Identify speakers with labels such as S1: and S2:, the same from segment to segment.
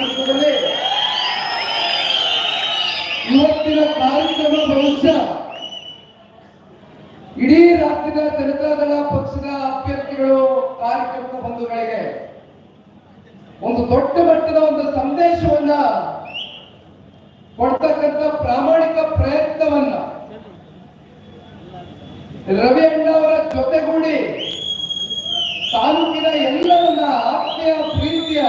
S1: ನೇತೃತ್ವದಲ್ಲಿ ಇವತ್ತಿನ ಕಾರ್ಯಕ್ರಮ ಬಹುಶಃ ಇಡೀ ರಾಜ್ಯದ ಜನತಾದಳ ಪಕ್ಷದ ಅಭ್ಯರ್ಥಿಗಳು ಕಾರ್ಯಕ್ರಮದ ಬಂಧುಗಳಿಗೆ ಒಂದು ದೊಡ್ಡ ಮಟ್ಟದ ಒಂದು ಸಂದೇಶವನ್ನ ಕೊಡ್ತಕ್ಕಂಥ ಪ್ರಾಮಾಣಿಕ ಪ್ರಯತ್ನವನ್ನ ರವಿ ಅಣ್ಣ ಅವರ ಜೊತೆಗೂಡಿ ತಾಲೂಕಿನ ಎಲ್ಲರನ್ನ ಆತ್ಮೀಯ ಪ್ರೀತಿಯ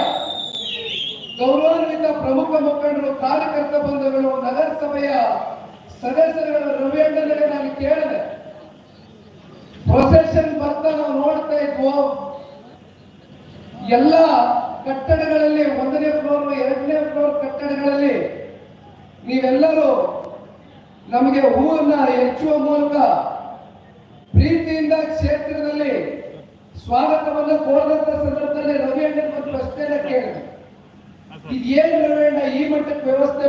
S1: ಗೌರವಾನ್ವಿತ ಪ್ರಮುಖ ಮುಖಂಡರು, ಕಾರ್ಯಕರ್ತ ಬಂಧುಗಳು, ನಗರಸಭೆಯ ಸದಸ್ಯರುಗಳ ರವಿ ಅಣ್ಣನಿಗೆ ನಾನು ಕೇಳಿದೆ. ಪ್ರೊಸೆಷನ್ ಬರ್ತಾ ನಾವು ನೋಡ್ತಾ ಇದ್ವು? ಎಲ್ಲ ಕಟ್ಟಡಗಳಲ್ಲಿ, ಒಂದನೇ ಫ್ಲೋರ್ ಎರಡನೇ ಫ್ಲೋರ್ ಕಟ್ಟಡಗಳಲ್ಲಿ ನೀವೆಲ್ಲರೂ ನಮಗೆ ಹೂವನ್ನ ಹೆಚ್ಚುವ ಮೂಲಕ ಪ್ರೀತಿಯಿಂದ ಕ್ಷೇತ್ರದಲ್ಲಿ ಸ್ವಾಗತವನ್ನು ಕೋರಿದಂತ ಸಂದರ್ಭದಲ್ಲಿ ರವಿ ಅಣ್ಣ ಮತ್ತು ಅಷ್ಟೇ ಕೇಳಿದೆ ಇದೇನು ರವಿ ಅಣ್ಣ ಈ ಮಟ್ಟಕ್ಕೆ ವ್ಯವಸ್ಥೆ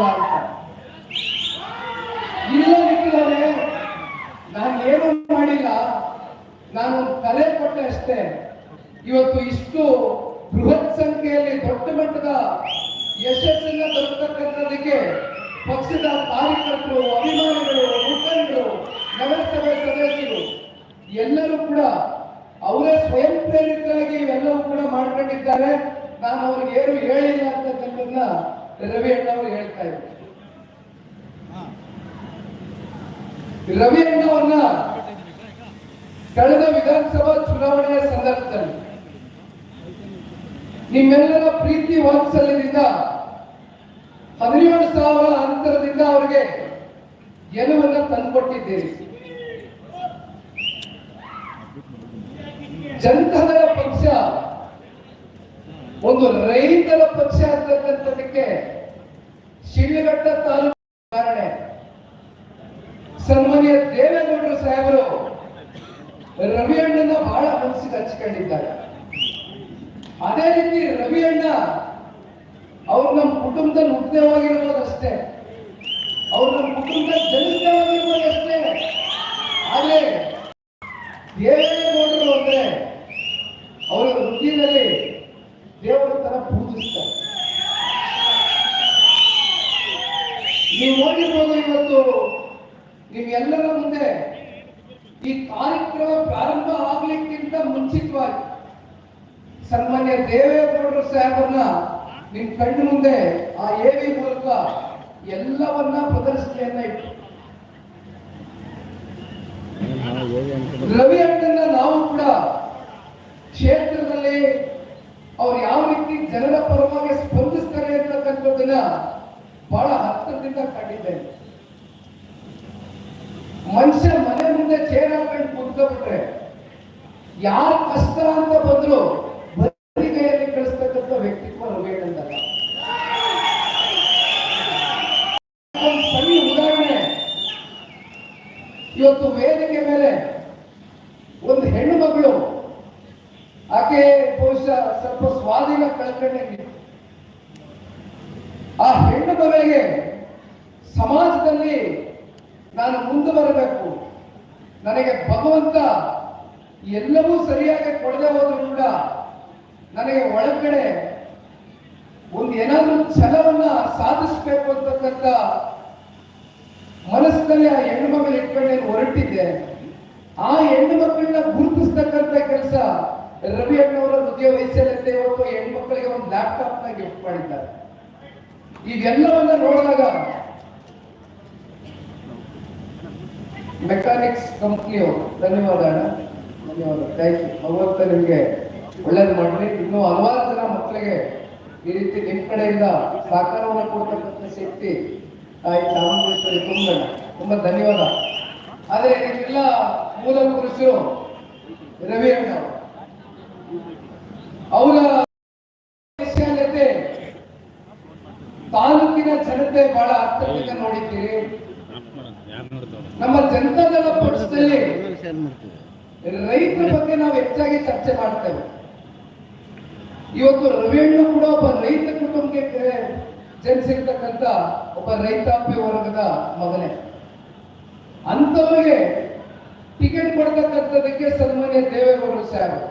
S1: ಮಾಡಿಬಿಟ್ಟಿದ್ದೀರಲ್ಲ ಇಲ್ಲ ನಾನು ಏನು ಮಾಡಿಲ್ಲ ನಾನು ಕರೆ ಕೊಟ್ಟೆ ಅಷ್ಟೇ ಇವತ್ತು ಇಷ್ಟು ಬೃಹತ್ ಸಂಖ್ಯೆಯಲ್ಲಿ ದೊಡ್ಡ ಮಟ್ಟದ ಯಶಸ್ಸನ್ನ ತರತಕ್ಕಂಥದಕ್ಕೆ ಪಕ್ಷದ ಕಾರ್ಯಕರ್ತರು ಅಭಿಮಾನಿಗಳು ಮುಖಂಡರು ನಗರಸಭೆ ಸದಸ್ಯರು ಎಲ್ಲರೂ ಕೂಡ ಅವರೇ ಸ್ವಯಂ ಪ್ರೇರಿತರಾಗಿ ಇವೆಲ್ಲವೂ ಕೂಡ ಮಾಡ್ಕೊಂಡಿದ್ದಾರೆ ನಾನು ಅವ್ರಿಗೆ ಏನು ಹೇಳಿಲ್ಲ ಅಂತಕ್ಕಂಥದ್ದನ್ನ ರವಿ ಅಣ್ಣವರು ಹೇಳ್ತಾ ಇದ್ದಾರೆ ರವಿ ಅಣ್ಣವನ್ನ ಕಳೆದ ವಿಧಾನಸಭಾ ಚುನಾವಣೆಯ ಸಂದರ್ಭದಲ್ಲಿ ನಿಮ್ಮೆಲ್ಲರ ಪ್ರೀತಿ ವಾತ್ಸಲ್ಯದಿಂದ, ಹದಿನೇಳು ಸಾವಿರ ಅಂತರದಿಂದ ಅವರಿಗೆ ಗೆಲುವನ್ನ ತಂದುಕೊಟ್ಟಿದ್ದೀರಿ. ಜನತಾದಳ ಪಕ್ಷ ಒಂದು ರೈತರ ಪಕ್ಷ ಅಂತಕ್ಕಂಥದಕ್ಕೆ ಶಿಡ್ಲಘಟ್ಟ ತಾಲೂಕು ಕಾರಣ. ಸನ್ಮಾನ್ಯ ದೇವೇಗೌಡರು ಸಾಹೇಬರು ರವಿ ಅಣ್ಣನ ಬಹಳ ಮನಸ್ಸಿಗೆ ಹಚ್ಕೊಂಡಿದ್ದಾರೆ ಅದೇ ರೀತಿ ರವಿ ಅಣ್ಣ ಅವ್ರು ನಮ್ಮ ಕುಟುಂಬದಲ್ಲಿ ಉದ್ಯಮವಾಗಿರ್ಬೋದಷ್ಟೇ ಅವ್ರು ನಮ್ಮ ಕುಟುಂಬದ ಜನಿಸಿದವಾಗಿರ್ಬೋದು ಅಷ್ಟೇ. ಆದ್ರೆ ದೇವೇಗೌಡರು ನೀವು ನೋಡಿರ್ಬೋದು ಇವತ್ತು. ನಿಮ್ಮೆಲ್ಲರ ಮುಂದೆ ಈ ಕಾರ್ಯಕ್ರಮ ಪ್ರಾರಂಭ ಆಗ್ಲಿಕ್ಕಿಂತ ಮುಂಚಿತವಾಗಿ ಸನ್ಮಾನ್ಯ ದೇವೇಗೌಡರು ಸಾಹೇಬರನ್ನ ನಿಮ್ ಕಣ್ಣು ಮುಂದೆ ಆ ಎವಿ ಮೂಲಕ ಎಲ್ಲವನ್ನ ಪ್ರದರ್ಶನೆಯನ್ನ ಇಟ್ಟು. ರವಿ ಅಣ್ಣನ ನಾವು ಕೂಡ ಕ್ಷೇತ್ರದಲ್ಲಿ ಅವ್ರು ಯಾವ ರೀತಿ ಜನರ ಪರವಾಗಿ ಸ್ಪಂದಿಸ್ತಾರೆ ಅಂತಕ್ಕಂಥದ್ದನ್ನ ಬಹಳ ಹತ್ತಿರದಿಂದ ಕಂಡಿದ್ದೇನೆ ಮನುಷ್ಯ ಮನೆ ಮುಂದೆ ಚೇರ್ ಹಾಕೊಂಡು ಕುತ್ಕೊಬಿಟ್ರೆ ಯಾರ ಕಷ್ಟ ಅಂತ ಬಂದ್ರು ಬರೀ ಕಳಿಸ್ತಕ್ಕಂಥ ವ್ಯಕ್ತಿತ್ವ ರವಿ ಅಣ್ಣಂದಲ್ಲ ಒಂದು ಸಣ್ಣ ಉದಾಹರಣೆ. ಇವತ್ತು ವೇದಿಕೆ ಮೇಲೆ ಒಂದು ಹೆಣ್ಣು ಮಗಳು, ಆಕೆ ಬಹುಶಃ ಸ್ವಲ್ಪ ಸ್ವಾಧೀನ ಕಳ್ಕೊಂಡಂಗೆ ಆ ಹೆಣ್ಣು ಮಗಳಿಗೆ ಸಮಾಜದಲ್ಲಿ ನಾನು ಮುಂದೆ ಬರಬೇಕು ನನಗೆ ಭಗವಂತ ಎಲ್ಲವೂ ಸರಿಯಾಗಿ ಕೊಡದೆ ಹೋದ್ರೂ ಕೂಡ ನನಗೆ ಒಳಗಡೆ ಒಂದು ಏನಾದರೂ ಛಲವನ್ನ ಸಾಧಿಸಬೇಕು ಅಂತಕ್ಕಂಥ ಮನಸ್ಸಿನಲ್ಲಿ ಆ ಹೆಣ್ಣು ಮಗಳು ಇಟ್ಕೊಂಡು ಹೊರಟಿದ್ದೆ. ಆ ಹೆಣ್ಣು ಮಕ್ಕಳನ್ನ ಗುರುತಿಸ್ತಕ್ಕಂಥ ಕೆಲಸ ರವಿ ಅಣ್ಣವರ ಉದ್ಯೋಗ ವಯಸ್ಸಲ್ಲಂತೆ ಇವತ್ತು ಹೆಣ್ಮಕ್ಳಿಗೆ ಒಂದು ಲ್ಯಾಪ್ಟಾಪ್ನ ಗಿಫ್ಟ್ ಮಾಡಿದ್ದಾರೆ. ಇವೆಲ್ಲವನ್ನ ನೋಡಿದಾಗ ಮೆಕ್ಯಾನಿಕ್ಸ್ ಕಂಪ್ನಿಯು ಧನ್ಯವಾದ ಧನ್ಯವಾದ. ಥ್ಯಾಂಕ್ ಯು ಭಗವಂತ ನಿಮಗೆ ಒಳ್ಳೇದು ಮಾಡಲಿ ಇನ್ನೂ ಹಲವಾರು ಜನ ಮಕ್ಕಳಿಗೆ ಈ ರೀತಿ ನಿಮ್ಮ ಕಡೆಯಿಂದ ಸಹಕಾರವನ್ನು ಕೊಡ್ತಕ್ಕಂಥ ಶಕ್ತಿ ತಾಯಿ ಚಾಮುಂಡೇಶ್ವರಿ ತುಂಬ ತುಂಬ ಧನ್ಯವಾದ. ಆದರೆ ಇದಕ್ಕೆಲ್ಲ ಮೂಲ ಪುರುಷರು ರವಿ ಅಣ್ಣ ಅವರ. ತಾಲೂಕಿನ ಜನತೆ ಬಹಳ ಅರ್ಥದಿಂದ ನೋಡಿದ್ದೀರಿ. ನಮ್ಮ ಜನತಾದಳ ಪಕ್ಷದಲ್ಲಿ ರೈತರ ಬಗ್ಗೆ ನಾವು ಹೆಚ್ಚಾಗಿ ಚರ್ಚೆ ಮಾಡ್ತೇವೆ. ಇವತ್ತು ರವಿಯಣ್ಣ ಕೂಡ ಒಬ್ಬ ರೈತ ಕುಟುಂಬಕ್ಕೆ ಜನಿಸಿರ್ತಕ್ಕಂಥ ಒಬ್ಬ ರೈತಾಪಿ ವರ್ಗದ ಮಗನೇ. ಅಂತವರಿಗೆ ಟಿಕೆಟ್ ಕೊಡ್ತಕ್ಕಂಥದಕ್ಕೆ ಸನ್ಮಾನ್ಯ ದೇವೇಗೌಡರು ಸಾಹೇಬ್.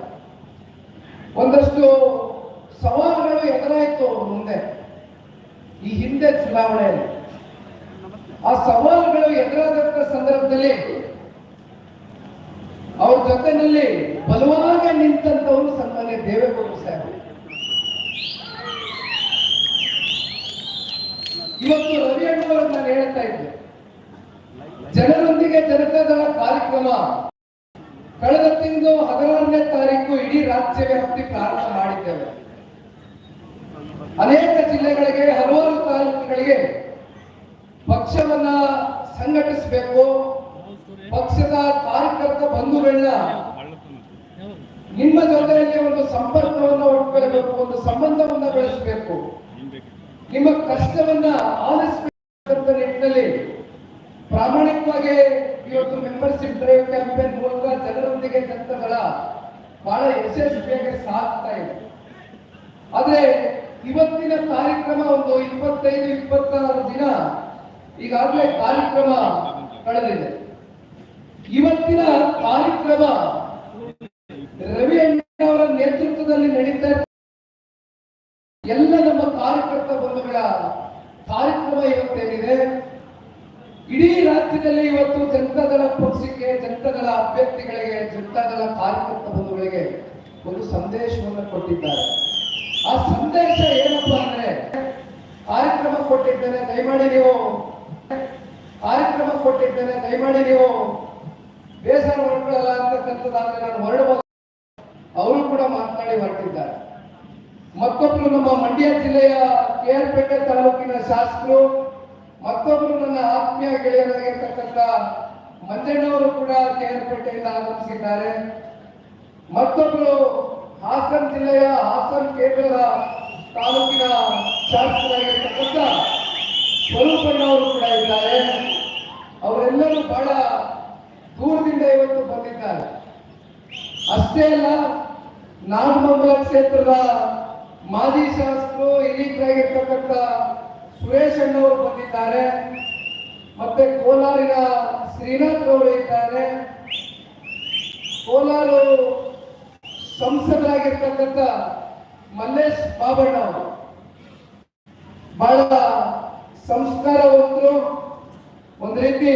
S1: ಒಂದಷ್ಟು ಸವಾಲುಗಳು ಎದುರಾಯಿತು ಅವ್ರ ಮುಂದೆ. ಈ ಹಿಂದೆ ಚುನಾವಣೆಯಲ್ಲಿ. ಆ ಸವಾಲುಗಳು ಎದುರಾದಂತ ಸಂದರ್ಭದಲ್ಲಿ ಅವ್ರ ಜೊತೆನಲ್ಲಿ ಬಲವಾಗಿ ನಿಂತಂತವರು ಸನ್ಮಾನ್ಯ ದೇವೇಗೌಡ ಸಾಹೇಬರು ಇವತ್ತು ರವಿ ನಾನು ಹೇಳ್ತಾ ಇದ್ದೆ. ಜನರೊಂದಿಗೆ ಜನತಾದಳ ಕಾರ್ಯಕ್ರಮ. ಕಳೆದ ತಿಂಗಳು ಹದಿನಾರನೇ ತಾರೀಕು ಇಡೀ ರಾಜ್ಯ ವ್ಯಾಪ್ತಿ ಪ್ರಾರಂಭ ಮಾಡಿದ್ದೇವೆ. ಅನೇಕ ಜಿಲ್ಲೆಗಳಿಗೆ, ಹಲವಾರು ತಾಲೂಕುಗಳಿಗೆ ಪಕ್ಷವನ್ನ ಸಂಘಟಿಸಬೇಕು. ಪಕ್ಷದ ಕಾರ್ಯಕರ್ತ ಬಂಧುಗಳನ್ನ ನಿಮ್ಮ ಜೊತೆಯಲ್ಲಿ ಒಂದು ಸಂಪರ್ಕವನ್ನ ಉಟ್ಕೊಳ್ಬೇಕು ಒಂದು ಸಂಬಂಧವನ್ನ ಬೆಳೆಸಬೇಕು. ನಿಮ್ಮ ಕಷ್ಟವನ್ನ ಆಲಿಸಬೇಕಂತ ನಿಟ್ಟಿನಲ್ಲಿ ಪ್ರಾಮಾಣಿಕವಾಗಿ ಇವತ್ತು ಮೆಂಬರ್ಶಿಪ್ ಡ್ರೈವ್ ಕ್ಯಾಂಪೇನ್ ಮೂಲಕ ಜನರೊಂದಿಗೆ ಜನತೆಗಳ ಬಹಳ ಯಶಸ್ವಿಯಾಗಿ ಸಾಗ್ತಾ ಇದೆ. ಆದ್ರೆ ಇವತ್ತಿನ ಕಾರ್ಯಕ್ರಮ ಒಂದು ಇಪ್ಪತ್ತೈದು, ಇಪ್ಪತ್ತಾರು ದಿನ ಈಗಾಗಲೇ ಕಾರ್ಯಕ್ರಮ ಕಳೆದಿದೆ. ಇವತ್ತಿನ ಕಾರ್ಯಕ್ರಮ ರವಿ ಅವರ ನೇತೃತ್ವದಲ್ಲಿ ನಡೀತಾ ಎಲ್ಲ ನಮ್ಮ ಕಾರ್ಯಕರ್ತ ಬಂಧುಗಳ ಕಾರ್ಯಕ್ರಮ ಇವತ್ತೇನಿದೆ. ಇಡೀ ರಾಜ್ಯದಲ್ಲಿ ಇವತ್ತು ಜನತಾದಳ ಪಕ್ಷಕ್ಕೆ, ಜನತಾದಳ ಅಭ್ಯರ್ಥಿಗಳಿಗೆ, ಜನತಾದಳ ಕಾರ್ಯಕರ್ತ ಬಂಧುಗಳಿಗೆ ಒಂದು ಸಂದೇಶವನ್ನು ಕೊಟ್ಟಿದ್ದಾರೆ. ಆ ಸಂದೇಶ ಏನಪ್ಪಾ ಅಂದ್ರೆ, ಕಾರ್ಯಕ್ರಮ ಕೊಟ್ಟಿದ್ದೇನೆ. ದಯಮಾಡಿ ನೀವು ಕಾರ್ಯಕ್ರಮ ಕೊಟ್ಟಿದ್ದೇನೆ. ದಯಮಾಡಿ ನೀವು ಬೇಸರ ಮಾಡ್ಕೊಳ್ಳಲ್ಲ ಅಂತಕ್ಕಂಥದ್ದಾದ್ರೆ ನಾನು ಹೊರಡಬಹುದು. ಅವರು ಕೂಡ ಮಾತನಾಡಿ ಹೊರಟಿದ್ದಾರೆ. ಮತ್ತೊಬ್ರು ನಮ್ಮ ಮಂಡ್ಯ ಜಿಲ್ಲೆಯ ಕೆ ಆರ್ ಪೇಟೆ ತಾಲೂಕಿನ ಶಾಸಕರು, ಮತ್ತೊಬ್ರು ನನ್ನ ಆತ್ಮೀಯ ಗೆಳೆಯರಾಗಿರ್ತಕ್ಕಂಥ ಮಂಜಣ್ಣವರು ಕೂಡ ಕೆ ಆರ್ ಪೇಟೆಯಿಂದ ಆಗಮಿಸಿದ್ದಾರೆ. ಮತ್ತೊಬ್ರು ಹಾಸನ ಜಿಲ್ಲೆಯ ಹಾಸನ ಕೇಂದ್ರದ ತಾಲೂಕಿನ ಶಾಸಕರಾಗಿರ್ತಕ್ಕಂಥ ಸ್ವರೂಪಣ್ಣವರು ಕೂಡ ಇದ್ದಾರೆ. ಅವರೆಲ್ಲರೂ ಬಹಳ ದೂರದಿಂದ ಇವತ್ತು ಬಂದಿದ್ದಾರೆ. ಅಷ್ಟೇ ಅಲ್ಲ, ನಾಗಮಂಗಲ ಕ್ಷೇತ್ರದ ಮಾಜಿ ಶಾಸಕರು ಹಿರಿಯರಾಗಿರ್ತಕ್ಕಂಥ ಸುರೇಶ್ ಅಣ್ಣವರು ಬಂದಿದ್ದಾರೆ. ಮತ್ತೆ ಕೋಲಾರಿನ ಶ್ರೀನಾಥ್ ಅವರು ಇದ್ದಾರೆ. ಕೋಲಾರ ಸಂಸದರಾಗಿರ್ತಕ್ಕಂಥ ಮಲ್ಲೇಶ್ ಬಾಬಣ್ಣ ಅವರು. ಬಹಳ ಸಂಸ್ಕಾರವಂತರು ಒಂದು ರೀತಿ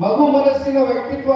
S1: ಮಗು ಮನಸ್ಸಿನ ವ್ಯಕ್ತಿತ್ವ